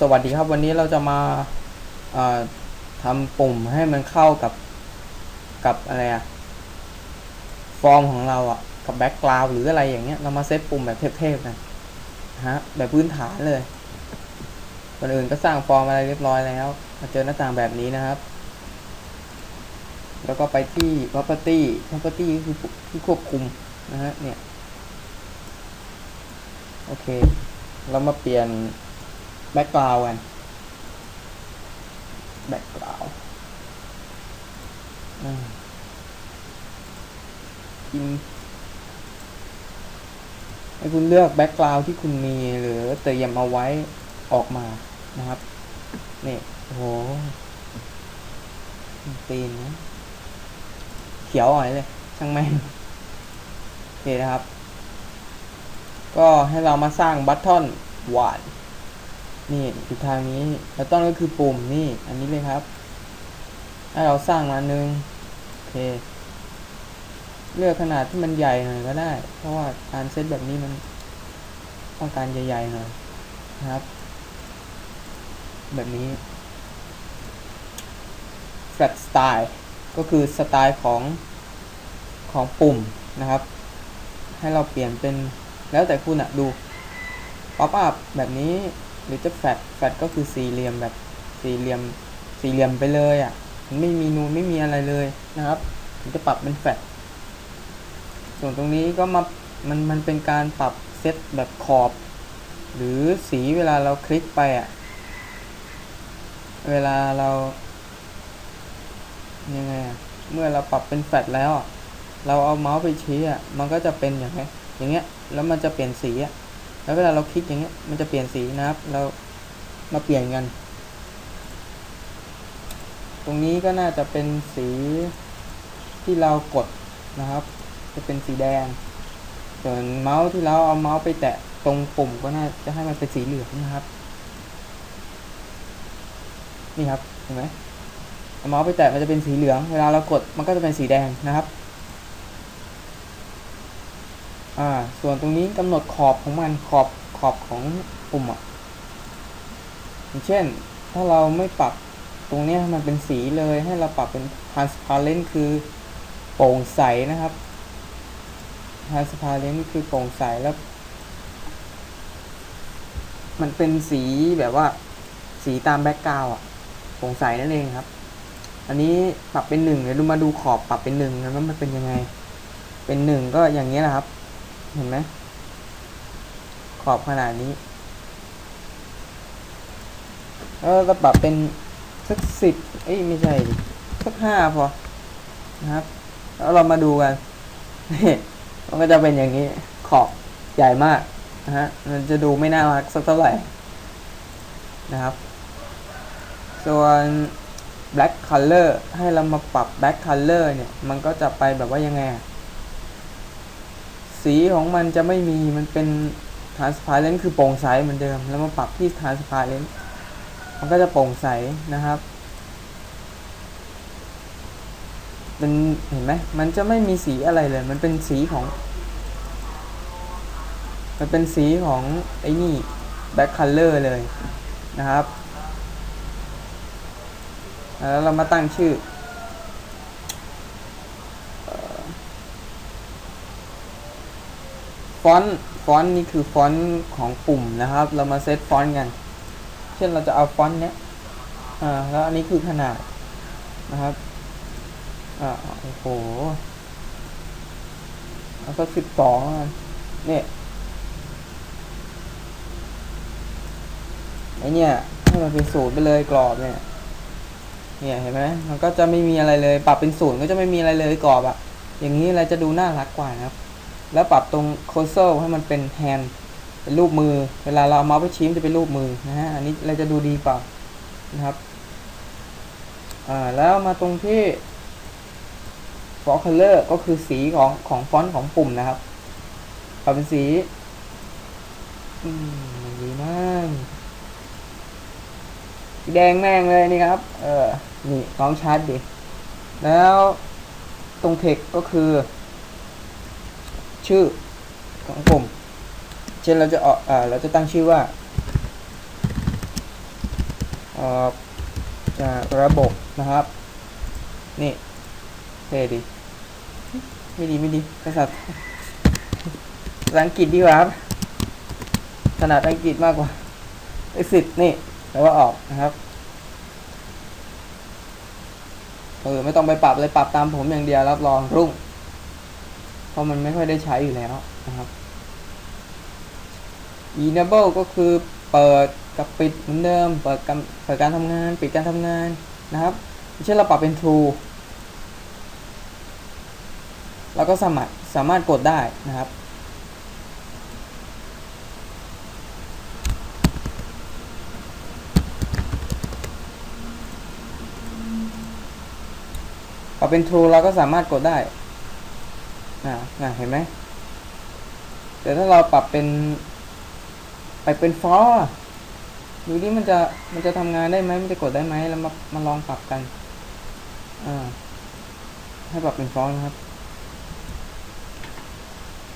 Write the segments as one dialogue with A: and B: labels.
A: สวัสดีครับวันนี้เราจะมาทำปุ่มให้มันเข้ากับกับอะไรอะฟอร์มของเราอะกับแบ็กกราวด์หรืออะไรอย่างเงี้ยเรามาเซตปุ่มแบบเทพๆกันะฮะแบบพื้นฐานเลยคนอื่นก็สร้างฟอร์มอะไรเรียบร้อยแล้วมาเจอหน้าต่างแบบนี้นะครับ แล้วก็ไปที่ property property คือที่ควบคุมนะฮะเนี่ยโอเค เรามาเปลี่ยน แบ็กกราวกันแบ็กกราวกินให้คุณเลือกแบ็กกราวที่คุณมีหรือเตรียมเอาไว้ออกมานะครับ นี่โอ้โหตีนนะเขียวอ่อยเลย ช่างแม่งโอเคนะครับ ก็ให้เรามาสร้างบัตทอนหวาน นี่อยู่ทางนี้ แล้วต้นก็คือปุ่มนี่ อันนี้เลยครับ ให้เราสร้างมาหนึ่งโอเค เลือกขนาดที่มันใหญ่หน่อยก็ได้ เพราะว่าการเซตแบบนี้มันต้องการใหญ่ๆหน่อยนะครับ แบบนี้ flat style ก็คือสไตล์ของของปุ่มนะครับ ให้เราเปลี่ยนเป็นแล้วแต่คุณอะดูป๊อปอัพแบบนี้ หรือจะแฟตแฟตก็คือสี่เหลี่ยมแบบสี่เหลี่ยมสี่เหลี่ยมไปเลยอะ่ะมันไม่มีนูนไม่มีอะไรเลยนะครับมันจะปรับเป็นแฟตส่วนตรงนี้ก็มามันมันเป็นการปรับเซตแบบขอบ หรือสีเวลาเราคลิกไปอะ่ะเวลาเรายังไงอะเมื่อเราปรับเป็นแฟตแล้ว เราเอาเมาส์ไปชี้อะ มันก็จะเป็นอย่างไงอย่างเงี้ย แล้วมันจะเปลี่ยนสีอะ แล้วเวลาเราคลิกอย่างเงี้ยมันจะเปลี่ยนสีนะครับ เรามาเปลี่ยนกัน ตรงนี้ก็น่าจะเป็นสีที่เรากดนะครับ จะเป็นสีแดง ส่วนเมาส์ที่เราเอาเมาส์ไปแตะตรงปุ่มก็น่าจะให้มันเป็นสีเหลืองนะครับ นี่ครับเห็นไหมเอาเมาส์ไปแตะมันจะเป็นสีเหลือง เวลาเรากดมันก็จะเป็นสีแดงนะครับ อ่า ส่วนตรงนี้กำหนดขอบของมันขอบขอบของปุ่มอะอย่างเช่น ถ้าเราไม่ปรับตรงนี้มันเป็นสีเลยให้เราปรับเป็น transparent คือโปร่งใสนะครับ transparent คือโปร่งใสแล้ว มันเป็นสีแบบว่า สีตามแบ็กกราวอะโปร่งใสนั่นเองครับ อันนี้ปรับเป็นหนึ่งเดี๋ยวดูมาดูขอบปรับเป็นหนึ่งแล้วมันเป็นยังไง เป็นหนึ่งก็อย่างนี้แหละครับ เห็นไหมขอบขนาดนี้แล้วก็ปรับเป็นสักสิบเอ้ยไม่ใช่ สักห้าพอ นะครับ แล้วเรามาดูกันมันก็จะเป็นอย่างนี้ ขอบใหญ่มากนะฮะ มันจะดูไม่น่ารักสักเท่าไหร่ นะครับ ส่วน black color ให้เรามาปรับ black color เนี่ย มันก็จะไปแบบว่ายังไง สีของมันจะไม่มีมันเป็น transparent คือโปร่งใสเหมือนเดิม แล้วมาปรับที่ transparent มันก็จะโปร่งใสนะครับ เป็นเห็นไหมมันจะไม่มีสีอะไรเลย มันเป็นสีของ มันเป็นสีของไอ้นี่ back color เลยนะครับ แล้วเรามาตั้งชื่อ ฟอนต์ฟอนต์นี่คือฟอนต์ของปุ่มนะครับ เรามาเซตฟอนต์กัน เช่นเราจะเอาฟอนต์เนี้ยอ่าแล้วอันนี้คือขนาดนะครับอ่าโอ้โหเอาสักสิบสองเนี่ยไอเนี่ยให้มันเป็นศูนย์ไปเลยกรอบเนี่ยเนี่ยเห็นไหมมันก็จะไม่มีอะไรเลย ปรับเป็นศูนย์ก็จะไม่มีอะไรเลยกรอบอะอย่างนี้อะไรจะดูน่ารักกว่านะครับ แล้วปรับตรงโคโซให้มันเป็นแฮนด์เป็นรูปมือ เวลาเราเอาเมาส์ไปชี้มันจะเป็นรูปมือนะฮะ อันนี้เราจะดูดีกว่านะครับ อ่า แล้วมาตรงที่ for color ก็คือสีของของฟอนต์ของปุ่มนะครับปรับเป็นสี อืมดีมากแดงแม่งเลยนี่ครับ เออ นี่น้องชัดดิ แล้วตรงเทคก็คือ ชื่อของปุ่ม เช่นเราจะออกอ่าเราจะตั้งชื่อว่าออกจากระบบนะครับ นี่เท่ดี ไม่ดีไม่ดีภาษาภาษาอังกฤษดีกว่าครับถนัดอังกฤษมากกว่า exit นี่แปลว่าออกนะครับเออไม่ต้องไปปรับเลยปรับตามผมอย่างเดียวรับรองรุ่ง เพราะมันไม่ค่อยได้ใช้อยู่แล้วนะครับ enable ก็คือเปิดกับปิดเหมือนเดิม เปิดการเปิดการทำงาน ปิดการทำงานนะครับเช่นเราปรับเป็น true เราก็สามารถสามารถกดได้นะครับ พอเป็น true เราก็สามารถกดได้ อ่าอ่าเห็นไหมแต่ถ้าเราปรับเป็น ไปเป็น false อดูดิมันจะมันจะทำงานได้ไหมมันจะกดได้ไหมแล้วมามาลองปรับกันอ่าให้ปรับเป็น false นะครับ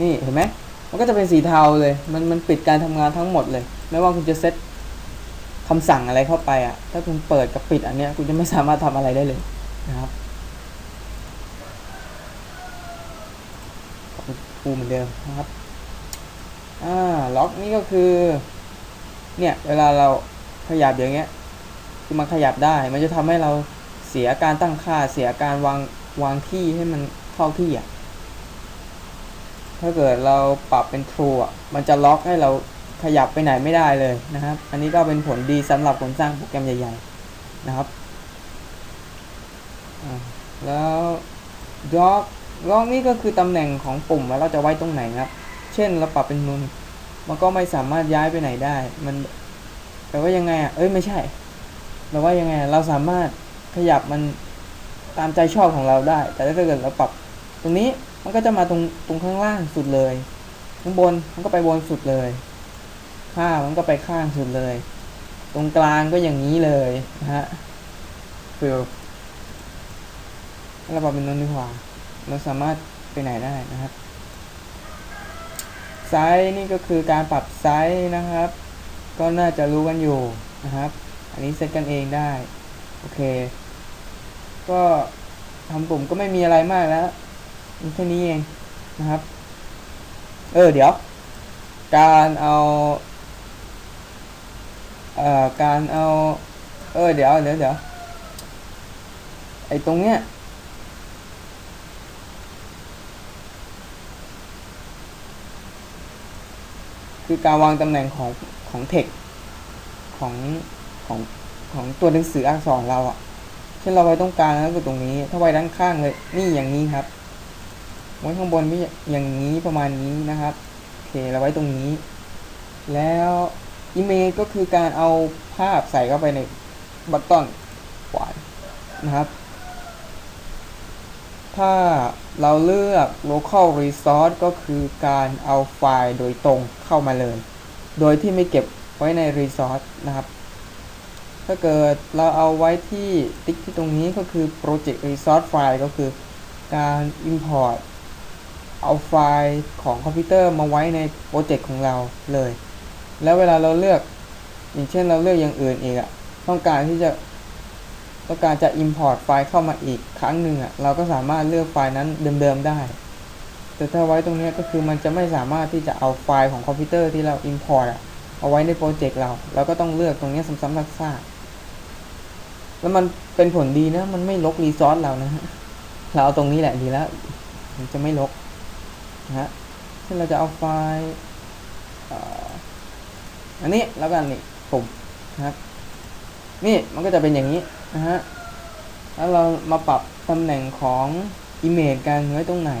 A: นี่เห็นไหมมันก็จะเป็นสีเทาเลย มันมันปิดการทำงานทั้งหมดเลย ไม่ว่าคุณจะเซตคำสั่งอะไรเข้าไปอะ ถ้าคุณเปิดกับปิดอันเนี้ย คุณจะไม่สามารถทำอะไรได้เลยนะครับปู เหมือนเดิมนะครับ อ่า ล็อกนี่ก็คือ เนี่ย เวลาเราขยับอย่างเงี้ย คือมันขยับได้ มันจะทำให้เราเสียการตั้งค่า เสียการวางวางที่ให้มันเข้าที่อะ ถ้าเกิดเราปรับเป็น true อะ มันจะล็อกให้เราขยับไปไหนไม่ได้เลยนะครับ อันนี้ก็เป็นผลดีสำหรับคนสร้างโปรแกรมใหญ่ ๆ นะครับ แล้ว dock ล็อกนี่ก็คือตำแหน่งของปุ่มว่าเราจะไว้ตรงไหนครับ เช่นเราปรับเป็นนูนมันก็ไม่สามารถย้ายไปไหนได้ มันแปลว่ายังไงอะ เอ้ยไม่ใช่แปลว่ายังไง เราสามารถขยับมันตามใจชอบของเราได้ แต่ถ้าเกิดเราปรับตรงนี้มันก็จะมาตรงตรงข้างล่างสุดเลย ข้างบนมันก็ไปบนสุดเลย ข้างมันก็ไปข้างสุดเลย ตรงกลางก็อย่างนี้เลยนะฮะฟิลเราปรับเป็นนูนดีกว่า เราสามารถไปไหนได้นะครับไซส์นี่ก็คือการปรับไซส์นะครับ ก็น่าจะรู้กันอยู่นะครับ อันนี้เซตกันเองได้ โอเค ก็ทำปุ่มก็ไม่มีอะไรมากแล้วมีแค่นี้เองนะครับ เออเดี๋ยว การเอาเอ่อการเอา เออเดี๋ยวเดี๋ยวเดี๋ยวไอตรงเนี้ย คือการวางตำแหน่งของของเทคของของของตัวหนังสืออักษรเราอะ่ะเช่นเราไว้ตรงกลางแล้วก็ตรงนี้ ถ้าไว้ด้านข้างเลยนี่อย่างนี้ครับไว้ข้างบนไม่อย่างนี้ประมาณนี้นะครับโอเคเราไว้ตรงนี้ แล้วอิเมจก็คือการเอาภาพใส่เข้าไปในบัตตอนขวานนะครับ ถ้าเราเลือก local resource ก็คือการเอาไฟล์โดยตรงเข้ามาเลย โดยที่ไม่เก็บไว้ใน resource นะครับ ถ้าเกิดเราเอาไว้ที่ติ๊กที่ตรงนี้ก็คือ project resource file ก็คือการ import เอาไฟล์ของคอมพิวเตอร์มาไว้ในโปรเจกต์ของเราเลย แล้วเวลาเราเลือก อย่างเช่นเราเลือกอย่างอื่นอีกอะต้องการที่จะ ต้องการจะ import ไฟล์เข้ามาอีกครั้งหนึ่งอะเราก็สามารถเลือกไฟล์นั้นเดิมๆได้ แต่ถ้าไว้ตรงนี้ก็คือมันจะไม่สามารถที่จะเอาไฟล์ของคอมพิวเตอร์ที่เรา import อะเอาไว้ในโปรเจกต์เราเราก็ต้องเลือกตรงนี้ซ้ำๆซากๆแล้วมันเป็นผลดีนะ มันไม่ลกรีซอสเรานะฮะเราเอาตรงนี้แหละดีแล้ว มันจะไม่ลกนะฮะเช่นเราจะเอาไฟล์อันนี้แล้วกันนี่ปุ่มนะครับ นี่มันก็จะเป็นอย่างนี้ นะฮะ แล้วเรามาปรับตำแหน่งของ image กันไว้ตรงไหน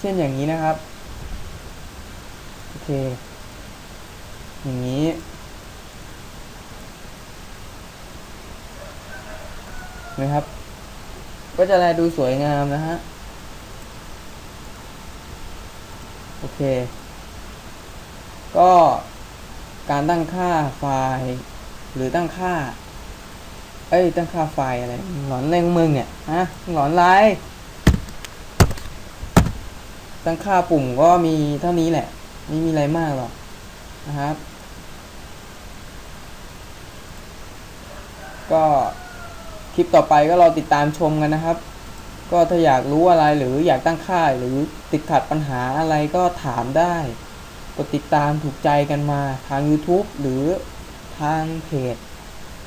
A: เช่นอย่างนี้นะครับ โอเค อย่างนี้นะครับ ก็จะแลดูสวยงามนะฮะ โอเค ก็การตั้งค่าไฟล์ หรือตั้งค่า อ้ยตั้งค่าไฟอะไรหลอนแรงมึงเนี่ยฮะหลอนไรตั้งค่าปุ่มก็มีเท่านี้แหละ ไม่มีอะไรมากหรอกนะครับ ก็คลิปต่อไปก็รอติดตามชมกันนะครับ ก็ถ้าอยากรู้อะไรหรืออยากตั้งค่าหรือติดขัดปัญหาอะไรก็ถามได้กดติดตามถูกใจกันมาทาง YouTube หรือทางเพจ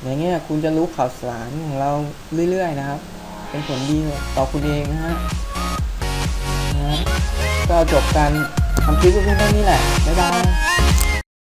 A: อย่างเงี้ยคุณจะรู้ข่าวสารของเราเรื่อยๆนะครับ เป็นผลดีต่อคุณเองนะฮะนะก็จบการทำคลิปเพียงเท่านี้แหละบ๊ายบาย